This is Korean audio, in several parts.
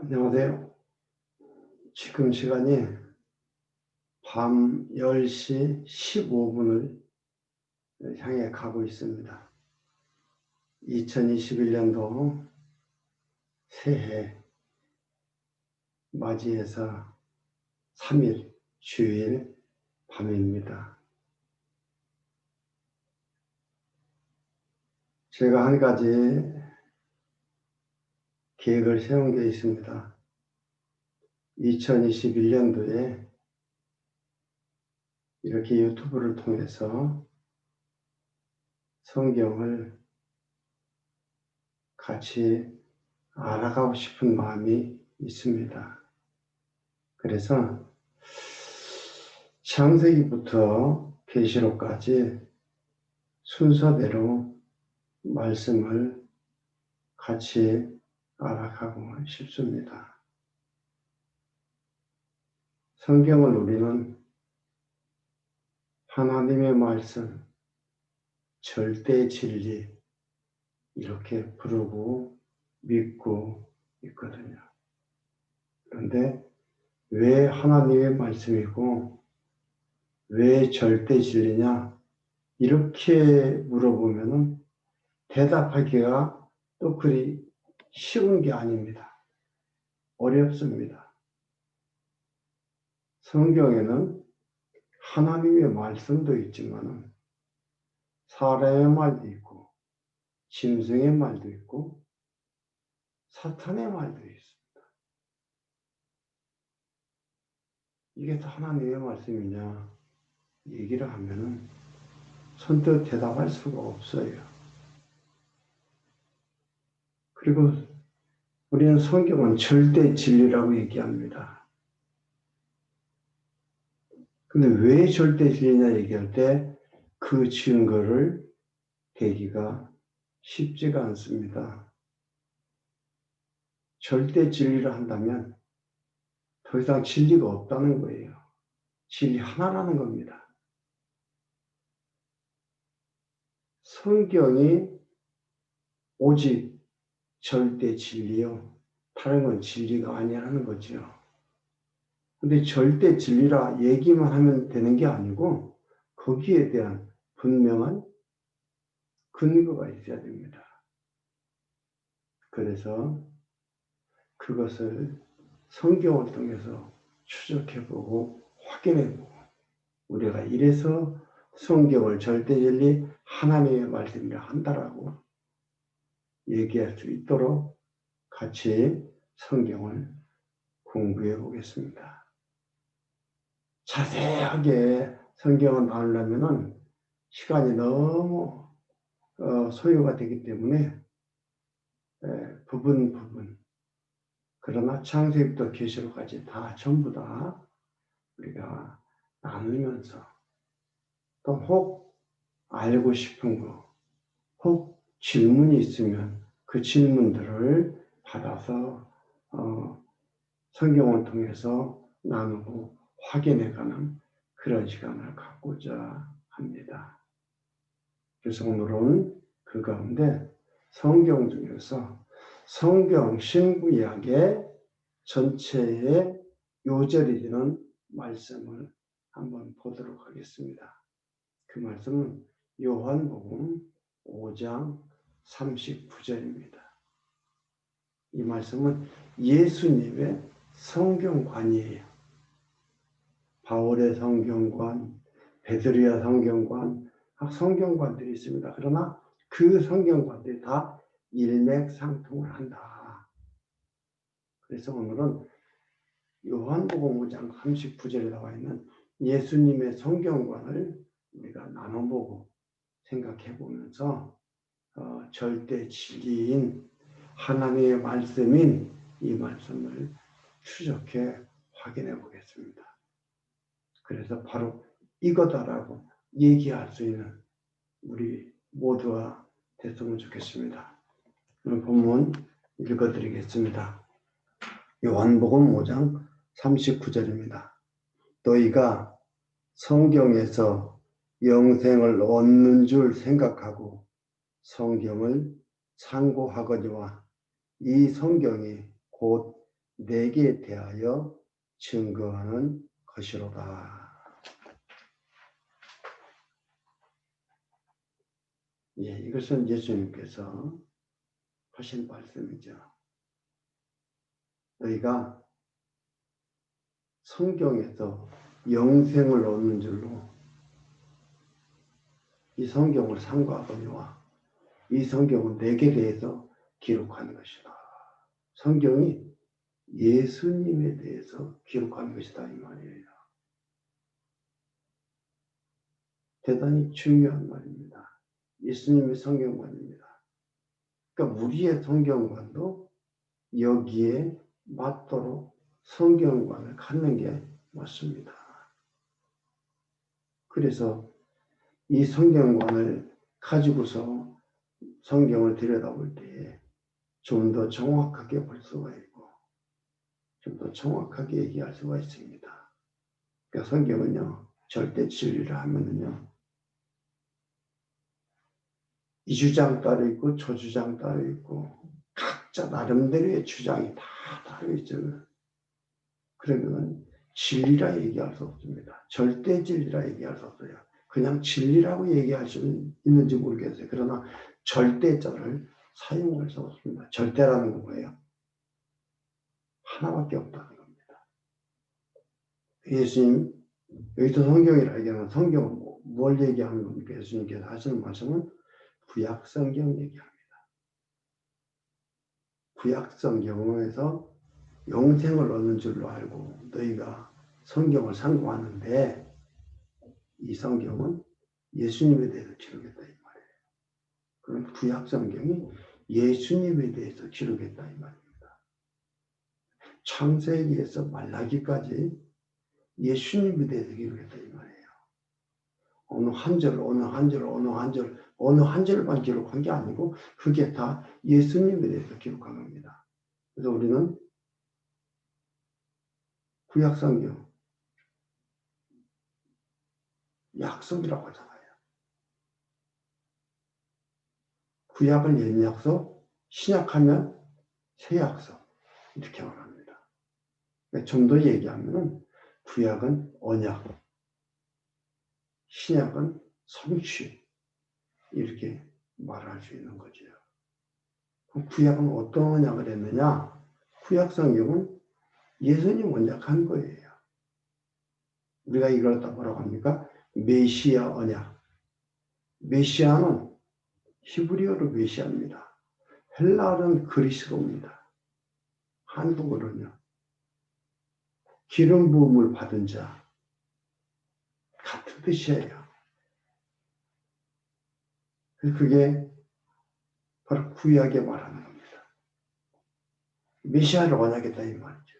안녕하세요. 지금 시간이 밤 10시 15분을 향해 가고 있습니다. 2021년도 새해 맞이해서 3일 주일 밤입니다. 제가 한 가지 계획을 세운 게 있습니다. 2021년도에 이렇게 유튜브를 통해서 성경을 같이 알아가고 싶은 마음이 있습니다. 그래서 창세기부터 계시록까지 순서대로 말씀을 같이 알아가고 싶습니다. 성경을 우리는 하나님의 말씀, 절대 진리, 이렇게 부르고 믿고 있거든요. 그런데 왜 하나님의 말씀이고 왜 절대 진리냐? 이렇게 물어보면은 대답하기가 또 그리 쉬운 게 아닙니다. 어렵습니다. 성경에는 하나님의 말씀도 있지만 사람의 말도 있고 짐승의 말도 있고 사탄의 말도 있습니다. 이게 다 하나님의 말씀이냐 얘기를 하면은 선뜻 대답할 수가 없어요. 그리고 우리는 성경은 절대 진리라고 얘기합니다. 근데 왜 절대 진리냐 얘기할 때 그 증거를 대기가 쉽지가 않습니다. 절대 진리를 한다면 더 이상 진리가 없다는 거예요. 진리 하나라는 겁니다. 성경이 오직 절대 진리요. 다른 건 진리가 아니라는 거죠. 근데 절대 진리라 얘기만 하면 되는 게 아니고 거기에 대한 분명한 근거가 있어야 됩니다. 그래서 그것을 성경을 통해서 추적해보고 확인해보고 우리가 이래서 성경을 절대 진리 하나님의 말씀이라 한다라고 얘기할 수 있도록 같이 성경을 공부해 보겠습니다. 자세하게 성경을 나누려면은 시간이 너무 어, 소요가 되기 때문에 에, 부분 부분 그러나 창세기부터 계시록까지 다 전부 다 우리가 나누면서 또 혹 알고 싶은 거, 혹 질문이 있으면 그 질문들을 받아서 어, 성경을 통해서 나누고 확인해가는 그런 시간을 갖고자 합니다. 그래서 오늘은 그 가운데 성경 중에서 성경 신구약의 전체의 요절이 되는 말씀을 한번 보도록 하겠습니다. 그 말씀은 요한복음 5장 39절입니다. 이 말씀은 예수님의 성경관이에요. 바울의 성경관, 베드리아 성경관, 각 성경관들이 있습니다. 그러나 그 성경관들이 다 일맥상통을 한다. 그래서 오늘은 요한복음 5장 39절에 나와 있는 예수님의 성경관을 우리가 나눠보고 생각해 보면서 어, 절대 진리인 하나님의 말씀인 이 말씀을 추적해 확인해 보겠습니다. 그래서 바로 이거다라고 얘기할 수 있는 우리 모두가 됐으면 좋겠습니다. 오늘 본문 읽어드리겠습니다. 요한복음 5장 39절입니다. 너희가 성경에서 영생을 얻는 줄 생각하고 성경을 참고하거니와 이 성경이 곧 내게 대하여 증거하는 것이로다. 예, 이것은 예수님께서 하신 말씀이죠. 너희가 성경에서 영생을 얻는 줄로 이 성경을 상고하거니와 이 성경은 내게 대해서 기록한 것이다. 성경이 예수님에 대해서 기록한 것이다 이 말이에요. 대단히 중요한 말입니다. 예수님의 성경관입니다. 그러니까 우리의 성경관도 여기에 맞도록 성경관을 갖는 게 맞습니다. 그래서 이 성경관을 가지고서 성경을 들여다볼 때에 좀 더 정확하게 볼 수가 있고 좀 더 정확하게 얘기할 수가 있습니다. 그러니까 성경은요 절대 진리를 하면은요 이 주장 따로 있고 저 주장 따로 있고 각자 나름대로의 주장이 다 따로 있죠. 그러면 진리라 얘기할 수 없습니다. 절대 진리라 얘기할 수 없어요. 그냥 진리라고 얘기할 수 있는지 모르겠어요. 그러나 절대자를 사용할 수 없습니다. 절대라는 건 뭐예요? 하나밖에 없다는 겁니다. 예수님, 여기서 성경이라 얘기하는 성경은 뭐, 뭘 얘기하는 겁니까? 예수님께서 하시는 말씀은 구약 성경 얘기합니다. 구약 성경에서 영생을 얻는 줄로 알고 너희가 성경을 상고하는데 이 성경은 예수님에 대해서 기록했다. 그럼 구약 성경이 예수님에 대해서 기록했다 이 말입니다. 창세기에서 말라기까지 예수님에 대해서 기록했다 이 말이에요. 어느 한 절, 어느 한 절, 어느 한 절, 어느 한 절만 기록한 게 아니고 그게 다 예수님에 대해서 기록한 겁니다. 그래서 우리는 구약 성경 약속이라고 하잖아요. 구약을 옛 약속, 신약하면 새 약속 이렇게 말합니다. 그러니까 좀더 얘기하면은 구약은 언약, 신약은 성취 이렇게 말할 수 있는 거죠. 구약은 어떤 언약을 했느냐? 구약 성경은 예수님 언약한 거예요. 우리가 이걸 다 뭐라고 합니까? 메시아 언약. 메시아는 히브리어로 메시아입니다. 헬라어는 그리스도입니다. 한국어로는요. 기름 부음을 받은 자 같은 뜻이에요. 그게 바로 구약에 말하는 겁니다. 메시아를 원하겠다 이 말이죠.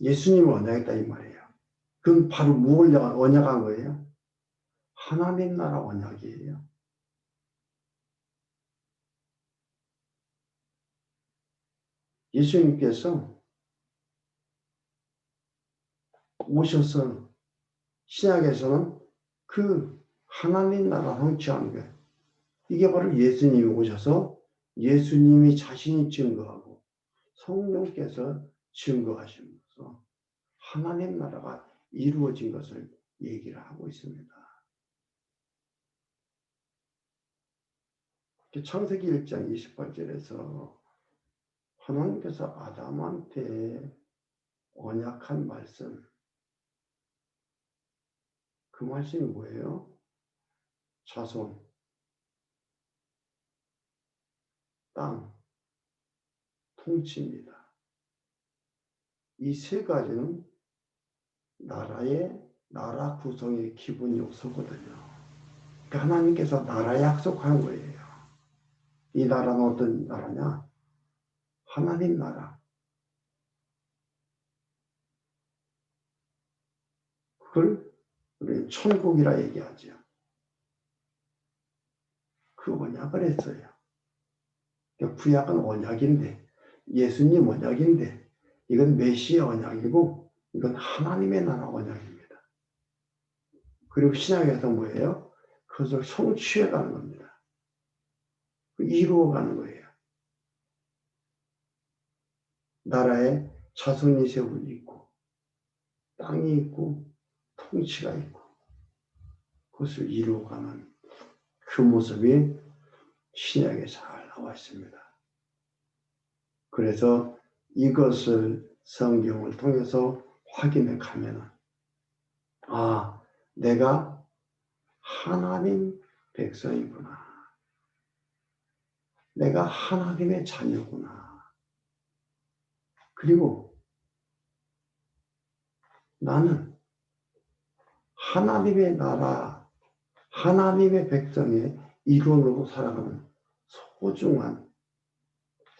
예수님을 원하겠다 이 말이에요. 그건 바로 무엇을 언약한 거예요? 하나님 나라 언약이에요. 예수님께서 오셔서 신약에서는 그 하나님 나라 성취한 거예요. 이게 바로 예수님이 오셔서 예수님이 자신이 증거하고 성령께서 증거하시면서 하나님 나라가 이루어진 것을 얘기를 하고 있습니다. 창세기 1장 28절에서 하나님께서 아담한테 언약한 말씀 그 말씀이 뭐예요? 자손, 땅, 통치입니다. 이 세 가지는 나라의 나라 구성의 기본 요소거든요. 그러니까 하나님께서 나라 약속한 거예요. 이 나라는 어떤 나라냐? 하나님 나라. 그걸 우리 천국이라 얘기하죠. 그 언약을 했어요. 그러니까 구약은 언약인데 예수님 언약인데 이건 메시아 언약이고 이건 하나님의 나라 언약입니다. 그리고 신약에서 뭐예요? 그것을 성취해 가는 겁니다. 이루어 가는 거예요. 나라의 자손이 세월이 있고 땅이 있고 통치가 있고 그것을 이루어가는 그 모습이 신약에 잘 나와 있습니다. 그래서 이것을 성경을 통해서 확인해 가면은 아, 내가 하나님 백성이구나. 내가 하나님의 자녀구나. 그리고 나는 하나님의 나라, 하나님의 백성의 일원으로 살아가는 소중한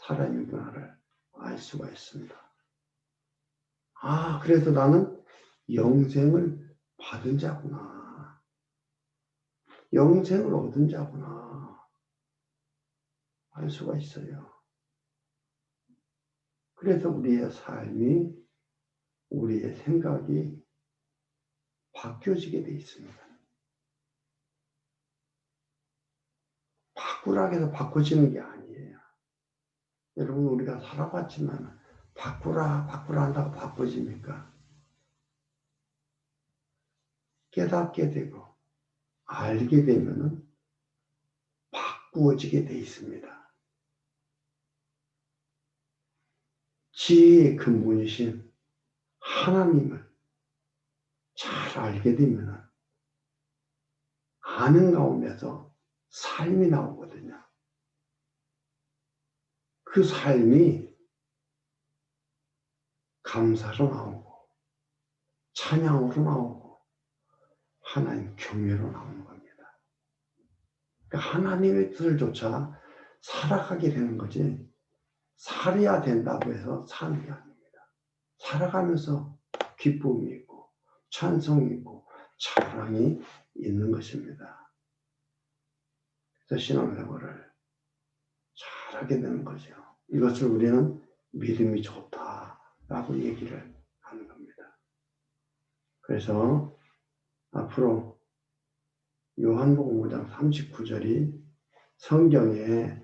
사람이구나를 알 수가 있습니다. 아, 그래서 나는 영생을 받은 자구나. 영생을 얻은 자구나. 알 수가 있어요. 그래서 우리의 삶이, 우리의 생각이 바뀌어지게 돼 있습니다. 바꾸라고 해서 바꿔지는 게 아니에요. 여러분, 우리가 살아봤지만, 바꾸라, 바꾸라 한다고 바꿔집니까? 깨닫게 되고, 알게 되면은 바꾸어지게 돼 있습니다. 지혜의 근본이신 하나님을 잘 알게 되면은 아는 가운데서 삶이 나오거든요. 그 삶이 감사로 나오고 찬양으로 나오고 하나님 경외로 나오는 겁니다. 그러니까 하나님의 뜻을조차 살아가게 되는 거지 살아야 된다고 해서 사는 게 아닙니다. 살아가면서 기쁨이 있고 찬송이 있고 자랑이 있는 것입니다. 그래서 신앙생활을 잘하게 되는 거죠. 이것을 우리는 믿음이 좋다라고 얘기를 하는 겁니다. 그래서 앞으로 요한복음 5장 39절이 성경에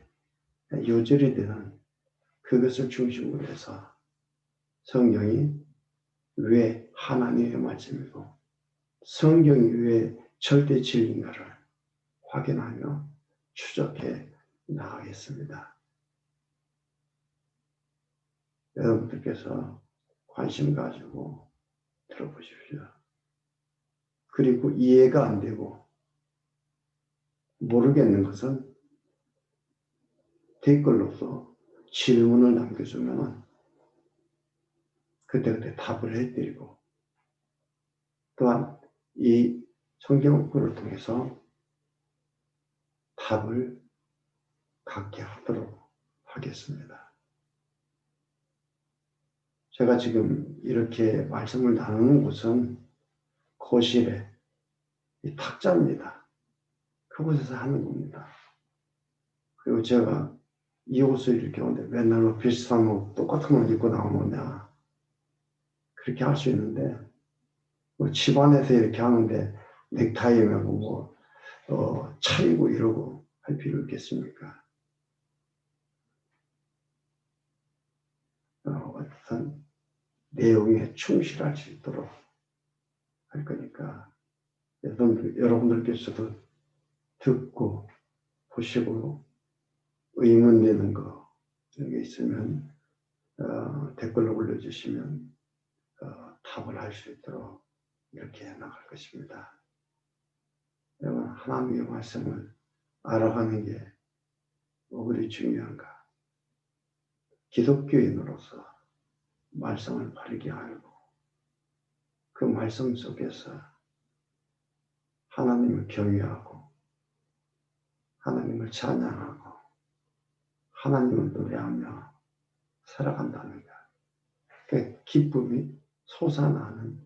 요절이 되는 그것을 중심으로 해서 성경이 왜 하나님의 말씀이고 성경이 왜 절대 진리인가를 확인하며 추적해 나가겠습니다. 여러분들께서 관심 가지고 들어보십시오. 그리고 이해가 안 되고 모르겠는 것은 댓글로서 질문을 남겨주면 그때그때 답을 해드리고 또한 이 성경을 통해서 답을 갖게 하도록 하겠습니다. 제가 지금 이렇게 말씀을 나누는 곳은 거실에 이 탁자입니다. 그곳에서 하는 겁니다. 그리고 제가 이 옷을 이렇게 오는데 맨날 뭐 비슷한 옷, 똑같은 옷 입고 나오느냐. 그렇게 할 수 있는데, 뭐 집안에서 이렇게 하는데 넥타이 매고 뭐, 어, 차리고 이러고 할 필요 있겠습니까? 어, 어떤 내용에 충실할 수 있도록 할 거니까, 여러분들, 여러분들께서도 듣고 보시고 의문 되는 거게 있으면 어, 댓글로 올려주시면 어, 답을 할 수 있도록 이렇게 해 나갈 것입니다. 여러분 하나님의 말씀을 알아가는 게 뭐 그리 중요한가? 기독교인으로서 말씀을 바르게 알고 그 말씀 속에서 하나님을 경외하고 하나님을 찬양하고 하나님을 노래하며 살아간다는 것. 그 기쁨이 솟아나는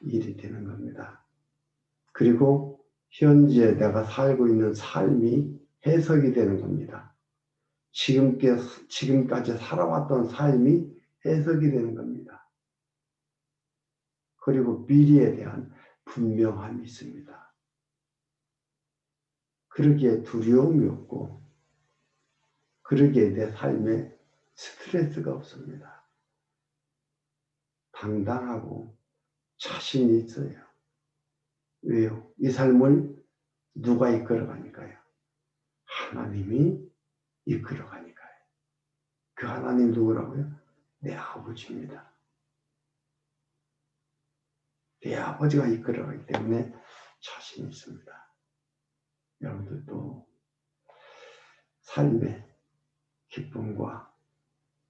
일이 되는 겁니다. 그리고 현재 내가 살고 있는 삶이 해석이 되는 겁니다. 지금까지 살아왔던 삶이 해석이 되는 겁니다. 그리고 미래에 대한 분명함이 있습니다. 그러기에 두려움이 없고 그러기에 내 삶에 스트레스가 없습니다. 당당하고 자신이 있어요. 왜요? 이 삶을 누가 이끌어가니까요? 하나님이 이끌어가니까요. 그 하나님 누구라고요? 내 아버지입니다. 내 아버지가 이끌어가기 때문에 자신 있습니다. 여러분들도 삶의 기쁨과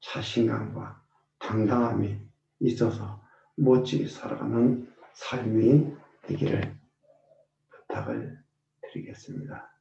자신감과 당당함이 있어서 멋지게 살아가는 삶이 되기를 부탁을 드리겠습니다.